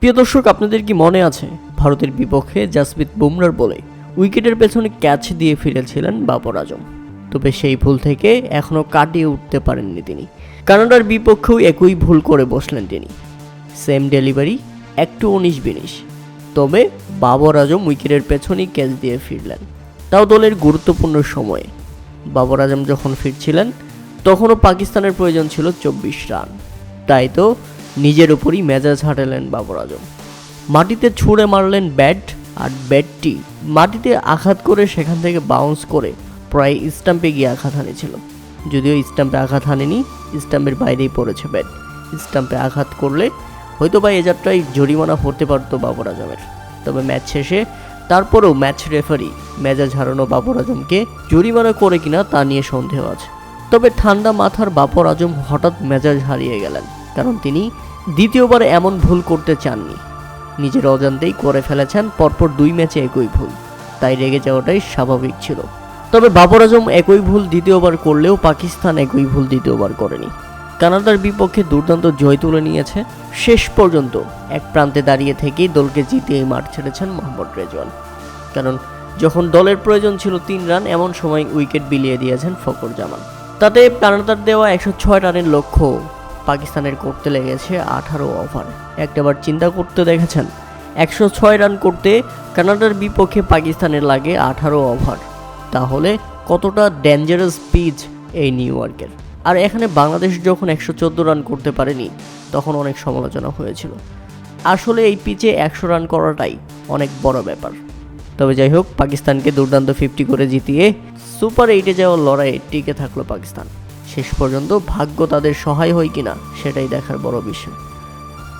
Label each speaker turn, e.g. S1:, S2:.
S1: প্রিয় দর্শক, আপনাদের কি মনে আছে? ভারতের বিপক্ষে জাসপ্রীত বুমরার বলে উইকেটের পেছনে ক্যাচ দিয়ে ফিরেছিলেন বাবর আজম। তবে সেই ভুল থেকে এখনও কাটিয়ে উঠতে পারেননি তিনি। কানাডার বিপক্ষেও একই ভুল করে বসলেন তিনি। সেম ডেলিভারি, একটু উনিশ বিনিশ। তবে বাবর আজম উইকেটের পেছনেই ক্যাচ দিয়ে ফিরলেন। তাও দলের গুরুত্বপূর্ণ সময়ে। বাবর আজম যখন ফিরছিলেন, তখনও পাকিস্তানের প্রয়োজন ছিল চব্বিশ রান। তাই তো নিজের উপরই মেজাজ হাঁটালেন বাবর আজম মাটিতে ছুঁড়ে মারলেন ব্যাট আর ব্যাটটি মাটিতে আঘাত করে সেখান থেকে বাউন্স করে প্রায় স্টাম্পে গিয়ে আঘাত হানিছিল। যদিও স্টাম্পে আঘাত হানেনি স্টাম্পের বাইরেই পড়েছে ব্যাট। স্টাম্পে আঘাত করলে হয়তো বা এ যাত্রায় জরিমানা হতে পারতো বাবর আজমের তবে ম্যাচ শেষে তারপরেও ম্যাচ রেফারি মেজাজ হারানো বাবর আজমকে জরিমানা করে কিনা তা নিয়ে সন্দেহ আছে। তবে ঠান্ডা মাথার বাবর আজম হঠাৎ মেজাজ হারিয়ে গেলেন। কারণ তিনি দ্বিতীয়বার এমন ভুল করতে চাননি। নিজের অজান্তেই করে ফেলেছেন, পরপর দুই ম্যাচে একই ভুল। তাই রেগে যাওয়াটাই স্বাভাবিক ছিল। তবে বাবর আজম একই ভুল দ্বিতীয়বার করলেও পাকিস্তান একই ভুল দ্বিতীয়বার করেনি। কানাডার বিপক্ষে দুর্দান্ত জয় তুলে নিয়েছে। শেষ পর্যন্ত এক প্রান্তে দাঁড়িয়ে থেকেই দলকে জিতিয়ে মাঠ ছেড়েছেন মোহাম্মদ রেজওয়ান। কারণ যখন দলের প্রয়োজন ছিল তিন রান, এমন সময় উইকেট বিলিয়ে দিয়েছেন ফকর জামান তাতে কানাডার দেওয়া একশো ছয় রানের লক্ষ্য পাকিস্তানের করতে লেগেছে আঠারো ওভার। একটাবার চিন্তা করতে দেখেছেন, একশো ছয় রান করতে কানাডার বিপক্ষে পাকিস্তানের লাগে আঠারো ওভার। তাহলে কতটা ডেঞ্জারাস পিচ এই নিউ ইয়র্কের? আর এখানে বাংলাদেশ যখন একশো চোদ্দ রান করতে পারেনি, তখন অনেক সমালোচনা হয়েছিল। আসলে এই পিচে একশো রান করাটাই অনেক বড় ব্যাপার। তবে যাই হোক, পাকিস্তানকে দুর্দান্ত ফিফটি করে জিতিয়ে সুপার এইটে যাওয়ার লড়াইয়ে টিকে থাকল পাকিস্তান। শেষ পর্যন্ত ভাগ্য তাদের সহায় হয় কিনা সেটাই দেখার বড় বিষয়।